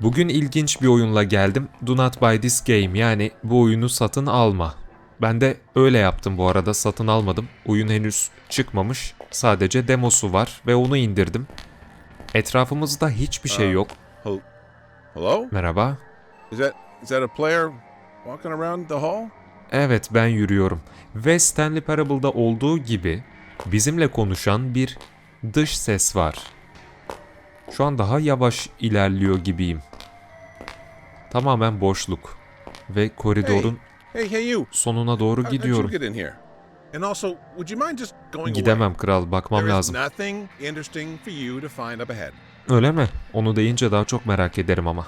Bugün ilginç bir oyunla geldim. Do not buy this game yani bu oyunu satın alma. Ben de öyle yaptım bu arada satın almadım. Oyun henüz çıkmamış. Sadece demosu var ve onu indirdim. Etrafımızda hiçbir şey Aa. yok. Hel- Hello? Merhaba. Is that is that a player walking around the hall? Evet ben yürüyorum. Ve Stanley Parable'da olduğu gibi bizimle konuşan bir dış ses var. Şu an daha yavaş ilerliyor gibiyim. Tamamen boşluk. Ve koridorun sonuna doğru gidiyorum. Gidemem kral, bakmam lazım. Öyle mi? Onu deyince daha çok merak ederim ama.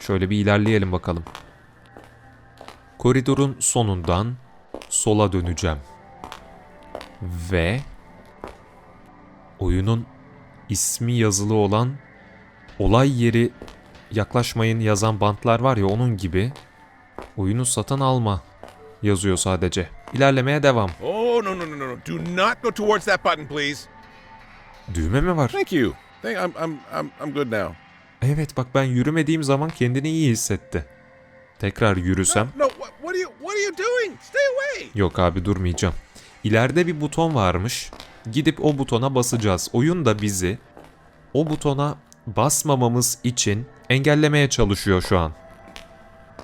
Şöyle bir ilerleyelim bakalım. Koridorun sonundan sola döneceğim. Ve oyunun ismi yazılı olan olay yeri yaklaşmayın yazan bantlar var ya onun gibi oyunu satın alma yazıyor sadece. İlerlemeye devam. Oh no no no no! Do not go towards that button, please. Düğme mi var? Thank you. Thank. I'm I'm I'm I'm good now. Evet bak ben yürümediğim zaman kendini iyi hissetti. Tekrar yürüsem No, no. What, what are you What are you doing? Stay away. Yok abi durmayacağım. İleride bir buton varmış. Gidip o butona basacağız. Oyun da bizi o butona basmamamız için engellemeye çalışıyor şu an.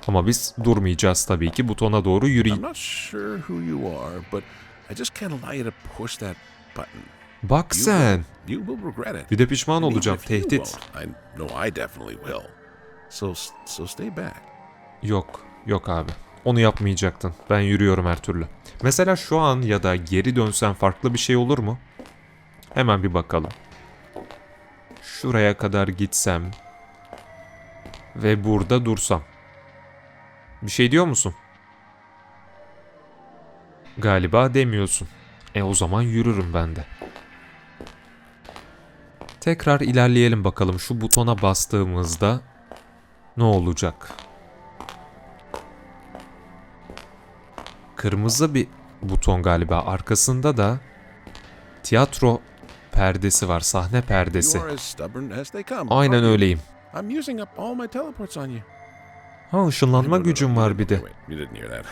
Ama biz durmayacağız tabii ki. Butona doğru button. Bak sen. Bir de pişman olacağım. Tehdit. Yok. Yok abi. Onu yapmayacaktın. Ben yürüyorum her türlü. Mesela şu an ya da geri dönsen farklı bir şey olur mu? Hemen bir bakalım. Şuraya kadar gitsem ve burada dursam. Bir şey diyor musun? Galiba demiyorsun. E o zaman yürürüm ben de. Tekrar ilerleyelim bakalım şu butona bastığımızda ne olacak? Kırmızı bir buton galiba. Arkasında da tiyatro perdesi var. Sahne perdesi. Aynen öyleyim. I'm using up all my teleports on you. Ha ışınlanma gücüm var bir de. You didn't hear that.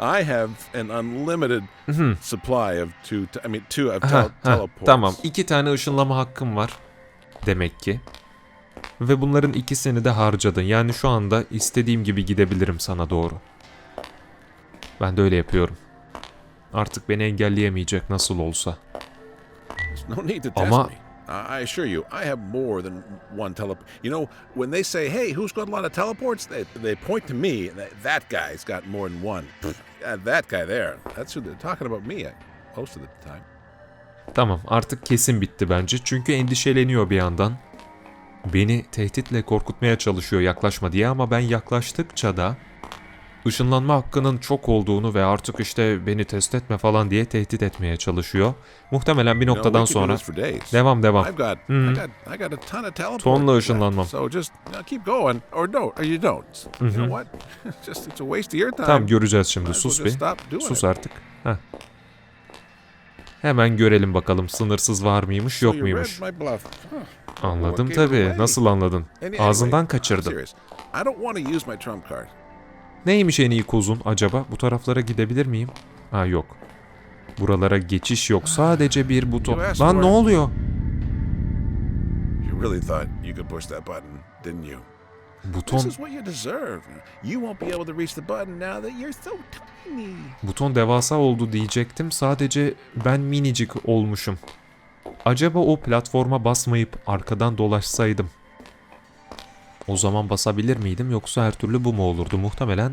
I have an unlimited Hı. supply of two. I mean, two of Ha, tel- ha, teleports. tamam. İki tane ışınlama hakkım var. Demek ki. Ve bunların ikisini de harcadın. Yani şu anda istediğim gibi gidebilirim sana doğru. Ben de öyle yapıyorum. Artık beni engelleyemeyecek nasıl olsa. There's no need to test Ama-. I assure you, I have more than one teleport. You know, when they say, "Hey, who's got a lot of teleports?" They, they point to me. That, guy's got more than one. That guy there. That's who they're talking about me at most of the time. Tamam artık kesin bitti bence. Çünkü endişeleniyor bir yandan. Beni tehditle korkutmaya çalışıyor yaklaşma diye ama ben yaklaştıkça da ışınlanma hakkının çok olduğunu ve artık işte beni test etme falan diye tehdit etmeye çalışıyor. Muhtemelen bir noktadan sonra devam devam. Teleports. Tonla ışınlanmam. You Mhm. time. Tamam göreceğiz şimdi sus bir. Sus artık. Heh. Hemen görelim bakalım sınırsız var mıymış yok muymuş. Anladım tabii. Nasıl anladın? Ağzından kaçırdım. Neymiş en iyi kuzun acaba? Bu taraflara gidebilir miyim? Ha yok. Buralara geçiş yok. Sadece bir buton. Lan ne oluyor? Really thought you could push that button, didn't you? This Buton is what you deserve. You won't be able to reach the button now that you're so tiny. buton devasa oldu diyecektim. Sadece ben minicik olmuşum. Acaba o platforma basmayıp arkadan dolaşsaydım o zaman basabilir miydim yoksa her türlü bu mu olurdu? Muhtemelen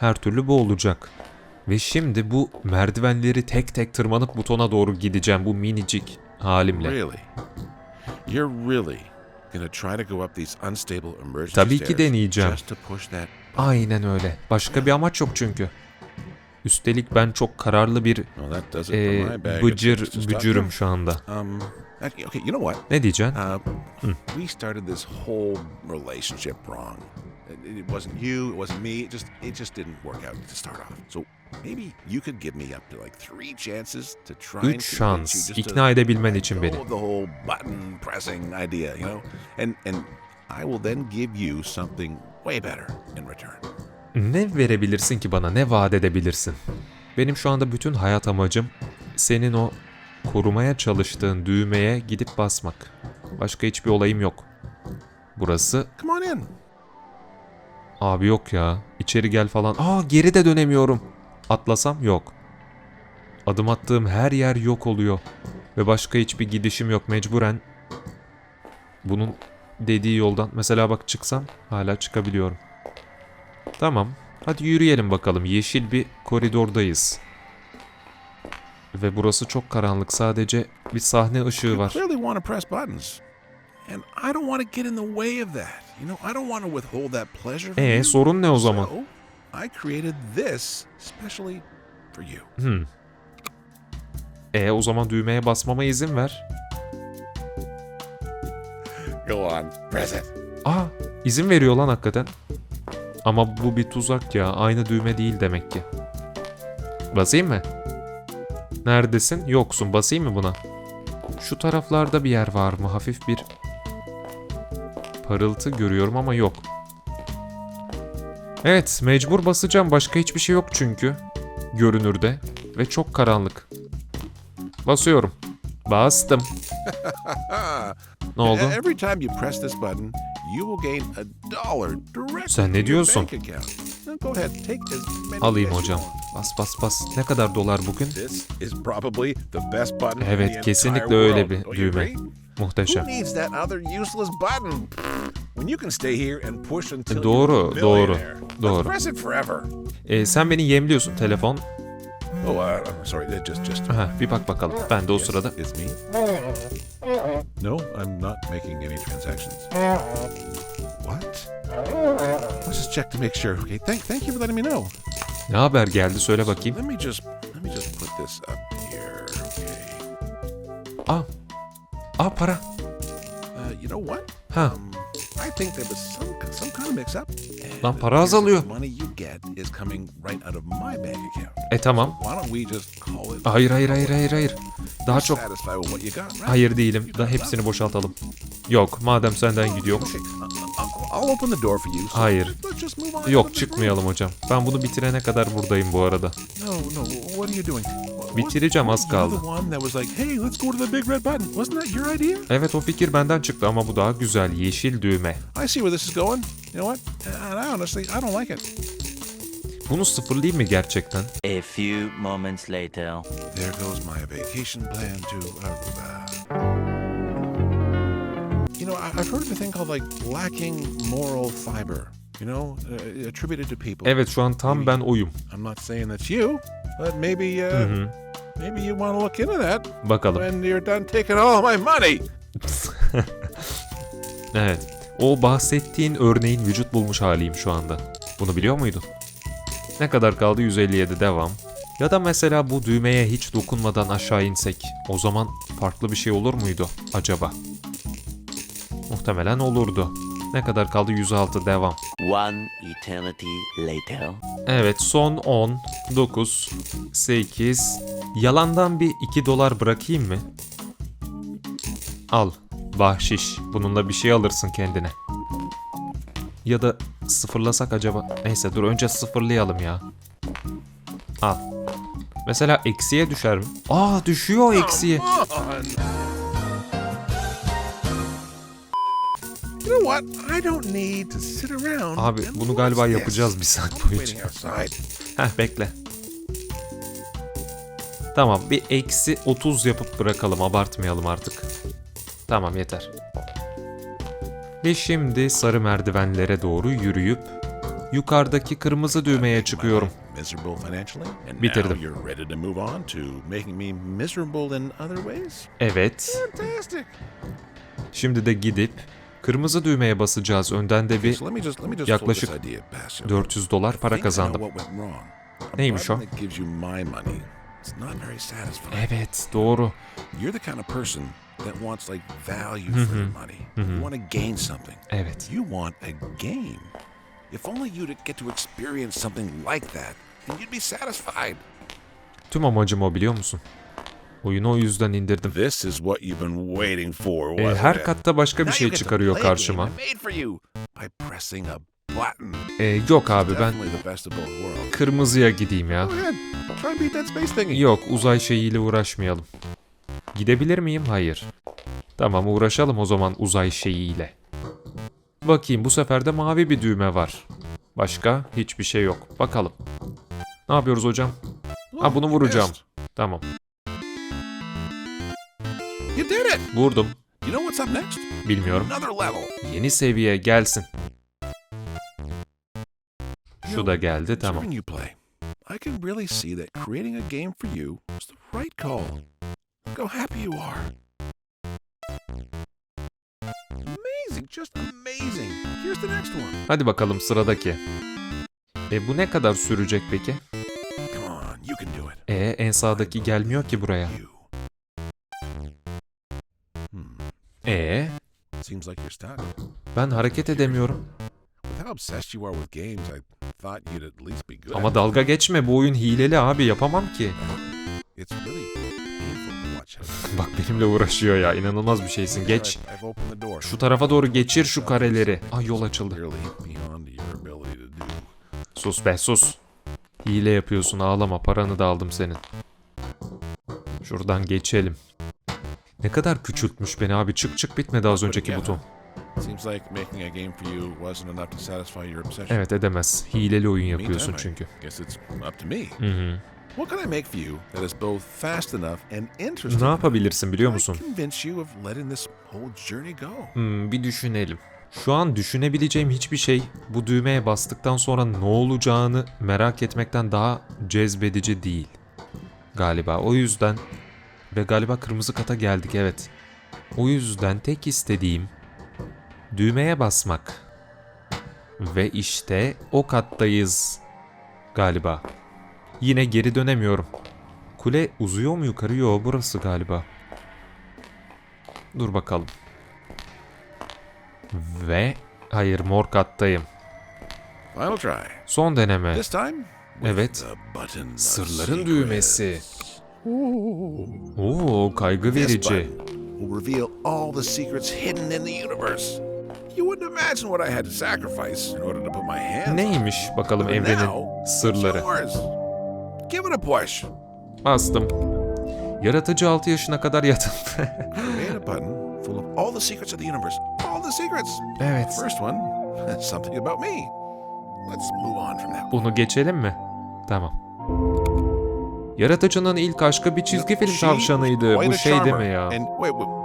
her türlü bu olacak. Ve şimdi bu merdivenleri tek tek tırmanıp butona doğru gideceğim bu minicik halimle. Really? You're really gonna try to go up these unstable emergency Tabii ki deneyeceğim. Aynen öyle. Başka bir amaç yok çünkü. Üstelik ben çok kararlı bir e, bıcır bücürüm şu anda. Okay, okay, you know what? Ne diyeceksin? Uh, we started this whole relationship wrong. It, it wasn't you, it wasn't me. It just it just didn't work out to start off. So maybe you could give me up to like three chances to try and Üç convince şans. you just ikna to edebilmen let için go beni. of the whole button pressing idea, you know, and and I will then give you something way better in return. Ne verebilirsin ki bana? Ne vaat edebilirsin? Benim şu anda bütün hayat amacım senin o korumaya çalıştığın düğmeye gidip basmak. Başka hiçbir olayım yok. Burası Come on in. abi yok ya. İçeri gel falan. Aa geri de dönemiyorum. Atlasam yok. Adım attığım her yer yok oluyor. Ve başka hiçbir gidişim yok mecburen. Bunun dediği yoldan mesela bak çıksam hala çıkabiliyorum. Tamam. Hadi yürüyelim bakalım. Yeşil bir koridordayız. Ve burası çok karanlık. Sadece bir sahne ışığı var. clearly want to press buttons. And I don't want to get in the way of that. You know, I don't want to withhold that pleasure from Ee you. sorun ne o zaman? So, I created this specially for you. Hmm. E o zaman düğmeye basmama izin ver. Go on, press it. Aa izin veriyor lan hakikaten. Ama bu bir tuzak ya. Aynı düğme değil demek ki. Basayım mı? Neredesin? Yoksun. Basayım mı buna? Şu taraflarda bir yer var mı? Hafif bir parıltı görüyorum ama yok. Evet, mecbur basacağım. Başka hiçbir şey yok çünkü. Görünürde. Ve çok karanlık. Basıyorum. Bastım. Ne oldu? Sen ne diyorsun? Alayım hocam. Bas bas bas. Ne kadar dolar bugün? Evet, kesinlikle öyle bir düğme. Muhteşem. Doğru, doğru, doğru. Ee, sen beni yemliyorsun telefon. Oh, uh, I'm sorry. Just, just. Aha, bir bak bakalım. Ben de o sırada. No, I'm not making any transactions. What? Let's just check to make sure. Okay, thank, thank you for letting me know. Ne haber geldi söyle bakayım. Let me just, let me just put this up here. Okay. Aa. Aa para. Uh, you know what? Ha. Um, I think there was some some kind of mix-up. Lan And para azalıyor. The money you get is coming right out of my bank account. E tamam. Why don't we just call it? Hayır hayır hayır hayır hayır. Daha çok hayır değilim. Da hepsini boşaltalım. Yok madem senden gidiyorum. Hayır. Yok çıkmayalım hocam. Ben bunu bitirene kadar buradayım bu arada. room. No, no. What are you doing? What- Bitireceğim, az kaldı. Evet o fikir benden çıktı ama bu daha güzel. Yeşil düğme. I see where this is going. You know what? And I honestly, I don't like it. Bunu sıfırlayayım mı gerçekten? A few moments later. There goes my vacation plan to Aruba. You know, I- I've heard of a thing called like lacking moral fiber. You know, uh, attributed to people. Evet şu an tam ben oyum. I'm not saying that's you, but maybe, uh, Hı hı. maybe you want to look into that Bakalım. when you're done taking all my money. Evet. O bahsettiğin örneğin vücut bulmuş haliyim şu anda. Bunu biliyor muydun? Ne kadar kaldı? 157 devam. Ya da mesela bu düğmeye hiç dokunmadan aşağı insek o zaman farklı bir şey olur muydu acaba? Muhtemelen olurdu. Ne kadar kaldı? 106 devam. One eternity later. Evet son 10, 9, 8. Yalandan bir 2 dolar bırakayım mı? Al. Bahşiş. Bununla bir şey alırsın kendine. Ya da sıfırlasak acaba? Neyse dur önce sıfırlayalım ya. Al. Mesela eksiye düşer mi? Aa düşüyor eksiye. What? I don't need to sit around. Abi bunu galiba yapacağız bir saat boyunca. waiting outside. Heh bekle. Tamam bir eksi 30 yapıp bırakalım abartmayalım artık. Tamam yeter. Ve şimdi sarı merdivenlere doğru yürüyüp yukarıdaki kırmızı düğmeye çıkıyorum. Bitirdim. Evet. Şimdi de gidip kırmızı düğmeye basacağız. Önden de bir yaklaşık float this idea past you. 400 dolar para kazandım. Neymiş o? Evet doğru. You're the kind of person that wants like value for your money. You want to gain something. Evet. You want a game. If only you get to experience something like that, then you'd be satisfied. Tüm amacım o biliyor musun? Oyunu o yüzden indirdim. This is what you've been waiting for, wasn't her it? katta başka bir şey çıkarıyor karşıma. By pressing a button. Ee, yok abi ben Definitely the best of both worlds. kırmızıya gideyim ya. Go ahead. Try and beat that space thingy. Yok uzay şeyiyle uğraşmayalım. Gidebilir miyim? Hayır. Tamam uğraşalım o zaman uzay şeyiyle. Bakayım bu sefer de mavi bir düğme var. Başka hiçbir şey yok. Bakalım. Ne yapıyoruz hocam? Ha bunu vuracağım. Tamam. You did it. Vurdum. You know what's up next? Bilmiyorum. Another level. Yeni seviye gelsin. Şu da geldi tamam. you play, I can really see that creating a game for you was the right call. Look how happy you are. Amazing, just amazing. Here's the next one. Hadi bakalım sıradaki. E bu ne kadar sürecek peki? Come on, you can do it. E en sağdaki gelmiyor ki buraya. You. At least be good. Ama dalga geçme bu oyun hileli abi yapamam ki. Bak benimle uğraşıyor ya inanılmaz bir şeysin geç. Şu tarafa doğru geçir şu kareleri. Ay yol açıldı. Sus be sus. Hile yapıyorsun ağlama paranı da aldım senin. Şuradan geçelim. Ne kadar küçültmüş beni abi çık çık bitmedi az önceki buton. Evet edemez. Hileli oyun yapıyorsun çünkü. Hı hı. Ne yapabilirsin biliyor musun? Hmm, bir düşünelim. Şu an düşünebileceğim hiçbir şey bu düğmeye bastıktan sonra ne olacağını merak etmekten daha cezbedici değil. Galiba o yüzden ve galiba kırmızı kata geldik evet. O yüzden tek istediğim düğmeye basmak. Ve işte o kattayız galiba. Yine geri dönemiyorum. Kule uzuyor mu yukarı? Yo burası galiba. Dur bakalım. Ve hayır mor kattayım. Final try. Son deneme. This time with Evet. Sırların düğmesi. Oo kaygı verici. will reveal all the secrets hidden in the universe. You wouldn't imagine what I had to sacrifice in order to put my hands on it. Neymiş bakalım But evrenin it's sırları. yours. Give it a push. Bastım. Yaratıcı 6 yaşına kadar yatın. Create a button full of all the secrets of the universe. All the secrets. evet. First one, something about me. Let's move on from that. Bunu geçelim mi? Tamam. Yaratıcının ilk aşkı bir çizgi film tavşanıydı. Bu şey deme ya.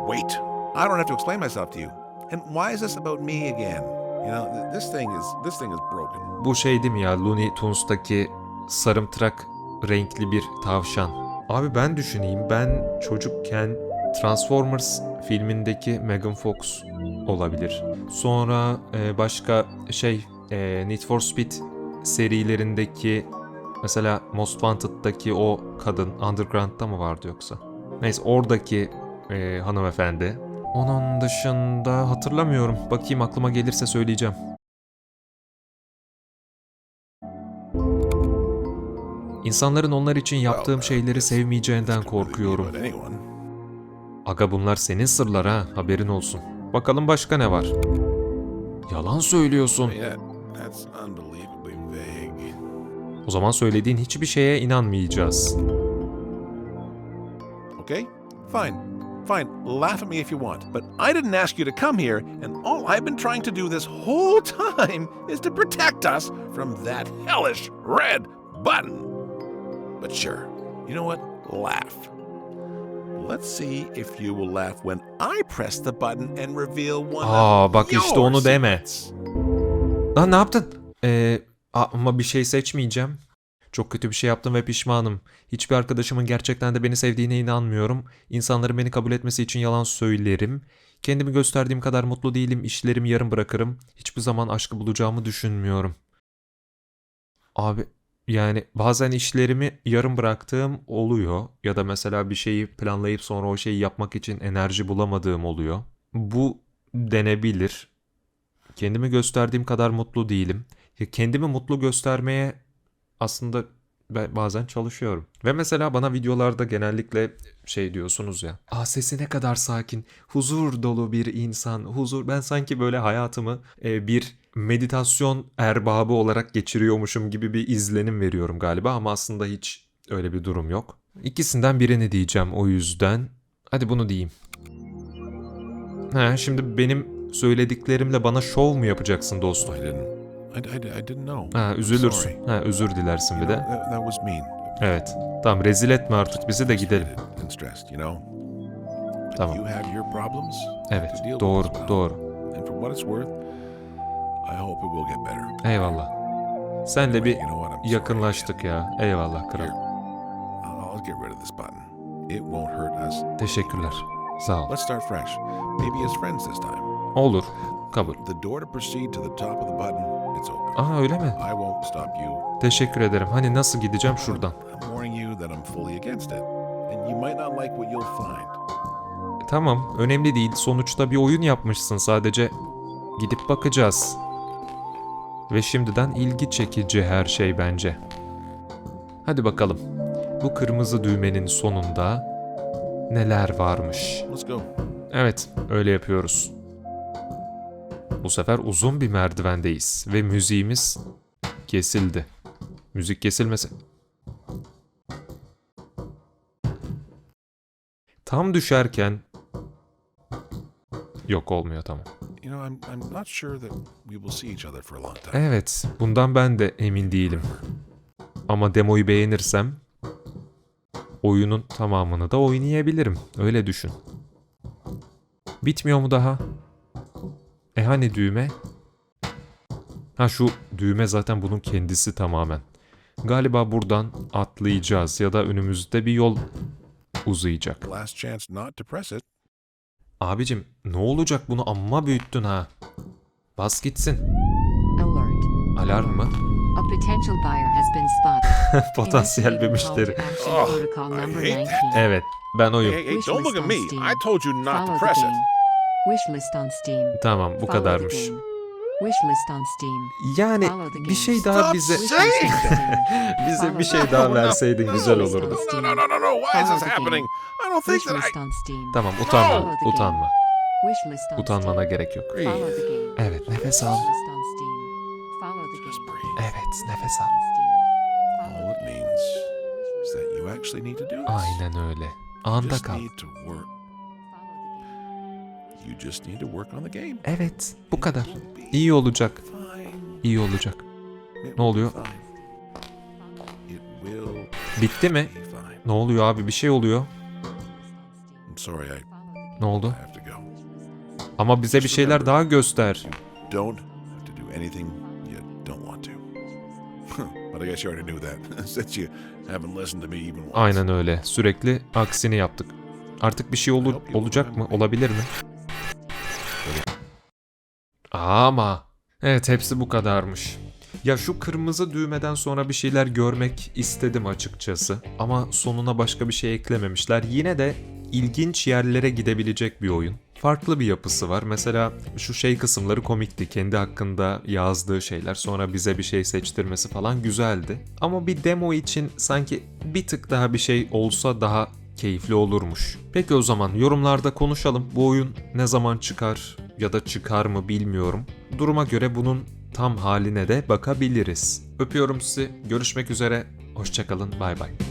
Wait. I don't have to explain myself to you. And why is this about me again? You know, th- this thing is this thing is broken. Bu şey değil mi ya Looney Tunes'taki sarımtırak renkli bir tavşan. Abi ben düşüneyim ben çocukken Transformers filmindeki Megan Fox olabilir. Sonra e, başka şey e, Need for Speed serilerindeki mesela Most Wanted'daki o kadın Underground'da mı vardı yoksa? Neyse oradaki e, hanımefendi. Onun dışında hatırlamıyorum. Bakayım aklıma gelirse söyleyeceğim. İnsanların onlar için yaptığım şeyleri sevmeyeceğinden korkuyorum. Aga bunlar senin sırlar ha, haberin olsun. Bakalım başka ne var? Yalan söylüyorsun. O zaman söylediğin hiçbir şeye inanmayacağız. Okay? Fine. Fine. Laugh at me if you want. But I didn't ask you to come here, and all I've been trying to do this whole time is to protect us from that hellish red button. But sure, you know what? Laugh. Let's see if you will laugh when I press the button and reveal one Aa of bak işte onu deme. Lan ne yaptın? Ee, ama bir şey seçmeyeceğim. Çok kötü bir şey yaptım ve pişmanım. Hiçbir arkadaşımın gerçekten de beni sevdiğine inanmıyorum. İnsanların beni kabul etmesi için yalan söylerim. Kendimi gösterdiğim kadar mutlu değilim. İşlerimi yarım bırakırım. Hiçbir zaman aşkı bulacağımı düşünmüyorum. Abi yani bazen işlerimi yarım bıraktığım oluyor. Ya da mesela bir şeyi planlayıp sonra o şeyi yapmak için enerji bulamadığım oluyor. Bu denebilir. Kendimi gösterdiğim kadar mutlu değilim. Ya kendimi mutlu göstermeye aslında ben bazen çalışıyorum. Ve mesela bana videolarda genellikle şey diyorsunuz ya. Aa sesi ne kadar sakin, huzur dolu bir insan, huzur. Ben sanki böyle hayatımı e, bir meditasyon erbabı olarak geçiriyormuşum gibi bir izlenim veriyorum galiba ama aslında hiç öyle bir durum yok. İkisinden birini diyeceğim o yüzden. Hadi bunu diyeyim. He, şimdi benim söylediklerimle bana şov mu yapacaksın dostum? I Ha üzülürsün. Ha özür dilersin bir de. Evet. Tamam rezil etme artık bizi de gidelim. Tamam. Evet doğru doğru. Eyvallah. Senle bir yakınlaştık ya. Eyvallah kral. Teşekkürler. Sağ ol. Olur. Kabul. Aa öyle mi? Teşekkür ederim. Hani nasıl gideceğim şuradan? Tamam, önemli değil. Sonuçta bir oyun yapmışsın sadece. Gidip bakacağız. Ve şimdiden ilgi çekici her şey bence. Hadi bakalım. Bu kırmızı düğmenin sonunda neler varmış? Evet, öyle yapıyoruz. Bu sefer uzun bir merdivendeyiz ve müziğimiz kesildi. Müzik kesilmesi. Tam düşerken yok olmuyor tamam. Evet, bundan ben de emin değilim. Ama demoyu beğenirsem oyunun tamamını da oynayabilirim. Öyle düşün. Bitmiyor mu daha? E hani düğme? Ha şu düğme zaten bunun kendisi tamamen. Galiba buradan atlayacağız ya da önümüzde bir yol uzayacak. Abicim ne olacak bunu amma büyüttün ha. Bas gitsin. Alert. Alarm mı? A potential buyer has been spotted. Potansiyel bir müşteri. Oh, protocol I number hate 19. Evet, ben oyum. Hey, hey, don't look at me. I told you not to press it. Game. Wish list on Steam. Tamam, bu Follow kadarmış. the game. Wish list on Steam. Yani Follow the bir game. şey daha Stop bize on Steam. bize bir Follow şey the daha verseydin güzel olurdu. No, no, no, no, no. Why is Follow this the happening? I don't think that I... list on Steam. Tamam, utanma, Follow the game. utanma. On Utanmana Steam. gerek yok. Follow the game. Evet, nefes al. Wish list on Steam. Follow the Just game. breathe. Evet, nefes al. On Steam. Follow All it means is that you actually need to do this. Aynen öyle. You Anda just kal. need to work. You just need to work on the game. Evet, bu kadar. İyi olacak. İyi olacak. Ne oluyor? Bitti mi? Ne oluyor abi? Bir şey oluyor. Ne oldu? Ama bize bir şeyler daha göster. Aynen öyle. Sürekli aksini yaptık. Artık bir şey olur, olacak mı? Olabilir mi? Ama evet hepsi bu kadarmış. Ya şu kırmızı düğmeden sonra bir şeyler görmek istedim açıkçası. Ama sonuna başka bir şey eklememişler. Yine de ilginç yerlere gidebilecek bir oyun. Farklı bir yapısı var. Mesela şu şey kısımları komikti. Kendi hakkında yazdığı şeyler sonra bize bir şey seçtirmesi falan güzeldi. Ama bir demo için sanki bir tık daha bir şey olsa daha keyifli olurmuş. Peki o zaman yorumlarda konuşalım. Bu oyun ne zaman çıkar ya da çıkar mı bilmiyorum. Duruma göre bunun tam haline de bakabiliriz. Öpüyorum sizi. Görüşmek üzere. Hoşçakalın. Bay bay.